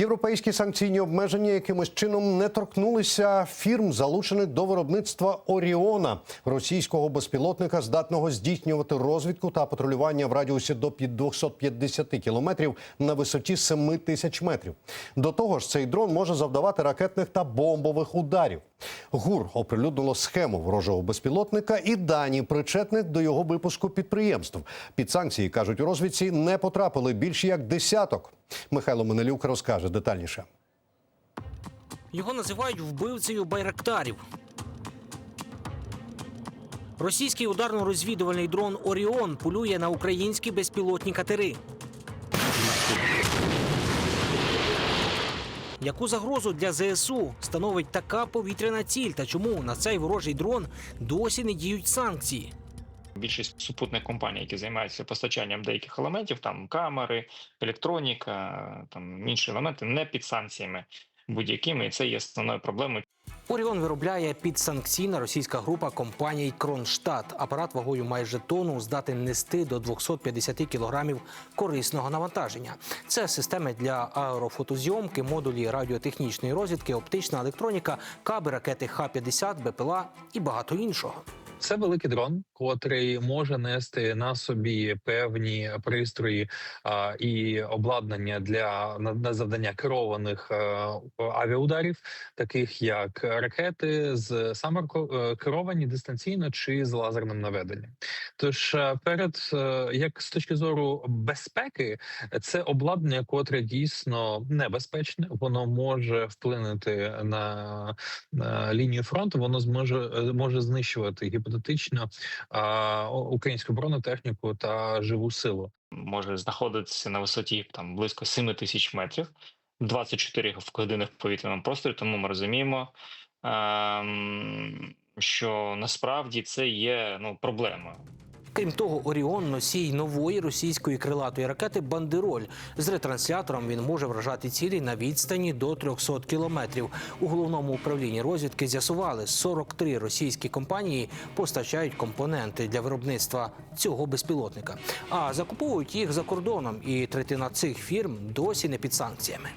Європейські санкційні обмеження якимось чином не торкнулися фірм, залучених до виробництва Оріона, російського безпілотника, здатного здійснювати розвідку та патрулювання в радіусі до під 250 кілометрів на висоті 7 тисяч метрів. До того ж, цей дрон може завдавати ракетних та бомбових ударів. ГУР оприлюднило схему ворожого безпілотника і дані причетних до його випуску підприємств. Під санкції кажуть у розвідці не потрапили більше як десяток. Михайло Менелюк розкаже детальніше. Його називають вбивцею байрактарів. Російський ударно-розвідувальний дрон Оріон полює на українські безпілотні катери. Яку загрозу для ЗСУ становить така повітряна ціль та чому на цей ворожий дрон досі не діють санкції? Більшість супутних компаній, які займаються постачанням деяких елементів, там камери, електроніка, там інші елементи, не під санкціями будь-якими, і це є основною проблемою. Оріон виробляє підсанкційна російська група компаній Кронштадт. Апарат вагою майже тонну здатен нести до 250 кілограмів корисного навантаження. Це системи для аерофотозйомки, модулі радіотехнічної розвідки, оптична електроніка, каби, ракети Х-50, БПЛА і багато іншого. Це великий дрон, котрий може нести на собі певні пристрої а, і обладнання для на, на завдання керованих е, авіаударів, таких як ракети з саме е, керовані дистанційно чи з лазерним наведенням. Тож е, перед як з точки зору безпеки, це обладнання, котре дійсно небезпечне, воно може вплинути на, на лінію фронту, воно зможе може знищувати гіпотетично а, українську бронетехніку та живу силу. Може знаходитися на висоті там близько 7 тисяч метрів, 24 години в повітряному просторі. Тому ми розуміємо, ем, що насправді це є ну проблемою. Крім того, Оріон носій нової російської крилатої ракети Бандероль. З ретранслятором він може вражати цілі на відстані до 300 кілометрів. У головному управлінні розвідки з'ясували, 43 російські компанії постачають компоненти для виробництва цього безпілотника, а закуповують їх за кордоном. І третина цих фірм досі не під санкціями.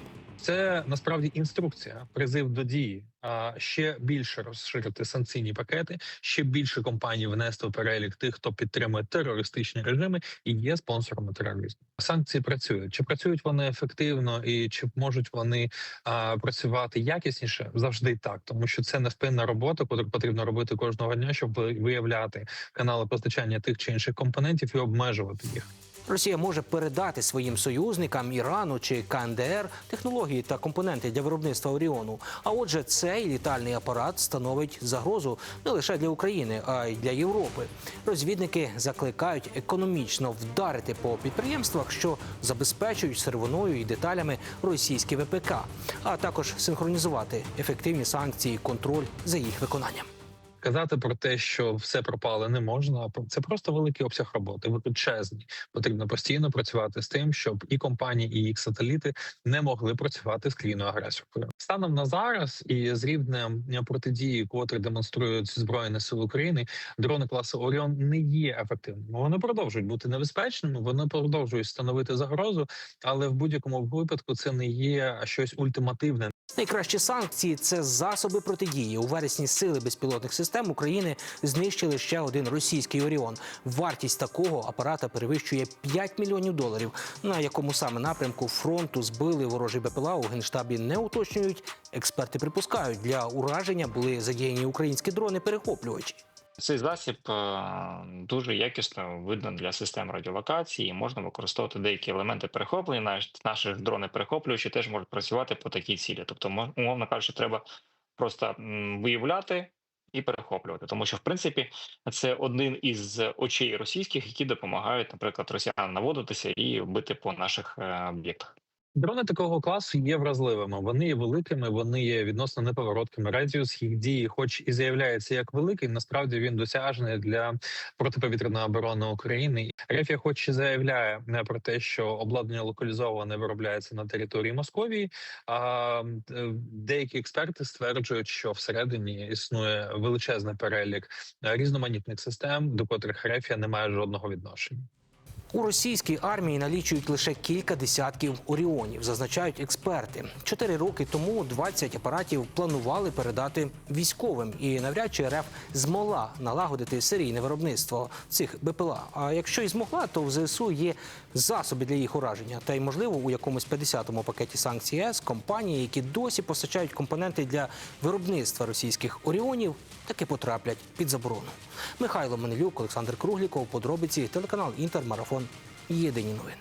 Це насправді інструкція, призив до дії. А ще більше розширити санкційні пакети, ще більше компаній внести в перелік тих, хто підтримує терористичні режими і є спонсорами тероризму. Санкції працюють. Чи працюють вони ефективно і чи можуть вони а, працювати якісніше? Завжди так, тому що це невпинна робота, яку потрібно робити кожного дня, щоб виявляти канали постачання тих чи інших компонентів і обмежувати їх. Росія може передати своїм союзникам Ірану чи КНДР технології та компоненти для виробництва Оріону. А отже, цей літальний апарат становить загрозу не лише для України, а й для Європи. Розвідники закликають економічно вдарити по підприємствах, що забезпечують сировиною і деталями російські ВПК, а також синхронізувати ефективні санкції, і контроль за їх виконанням. Казати про те, що все пропало, не можна. Це просто великий обсяг роботи. Величезний. Потрібно постійно працювати з тим, щоб і компанії, і їх сателіти не могли працювати з країною агресоркою. Станом на зараз і з рівнем протидії, котрі демонструють збройні сили України, дрони класу Оріон не є ефективними. Вони продовжують бути небезпечними, вони продовжують становити загрозу, але в будь-якому випадку це не є щось ультимативне. Найкращі санкції це засоби протидії. У вересні сили безпілотних систем України знищили ще один російський Оріон. Вартість такого апарата перевищує 5 мільйонів доларів. На якому саме напрямку фронту збили ворожий БПЛА у генштабі не уточнюють. Експерти припускають, для ураження були задіяні українські дрони-перехоплювачі. Цей засіб е, дуже якісно видно для систем радіолокації. Можна використовувати деякі елементи перехоплення. Наш наші дрони перехоплювачі теж можуть працювати по такій цілі. Тобто, мо- умовно кажучи, треба просто виявляти і перехоплювати, тому що в принципі це один із очей російських, які допомагають, наприклад, росіянам наводитися і бити по наших е, об'єктах. Дрони такого класу є вразливими. Вони є великими, вони є відносно неповороткими. Радіус їх дії, хоч і заявляється як великий, насправді він досяжний для протиповітряної оборони України. Рефія, хоч і заявляє не про те, що обладнання локалізоване виробляється на території Московії. А е, деякі експерти стверджують, що всередині існує величезний перелік е, різноманітних систем, до котрих Рефія не має жодного відношення. У російській армії налічують лише кілька десятків оріонів, зазначають експерти. Чотири роки тому 20 апаратів планували передати військовим, і навряд чи РФ змогла налагодити серійне виробництво цих БПЛА. А якщо і змогла, то в ЗСУ є засоби для їх ураження. Та й можливо у якомусь 50-му пакеті санкцій ЄС компанії, які досі постачають компоненти для виробництва російських оріонів, таки потраплять під заборону. Михайло Манилюк, Олександр Кругліков, подробиці, телеканал Інтер, Єдині новини.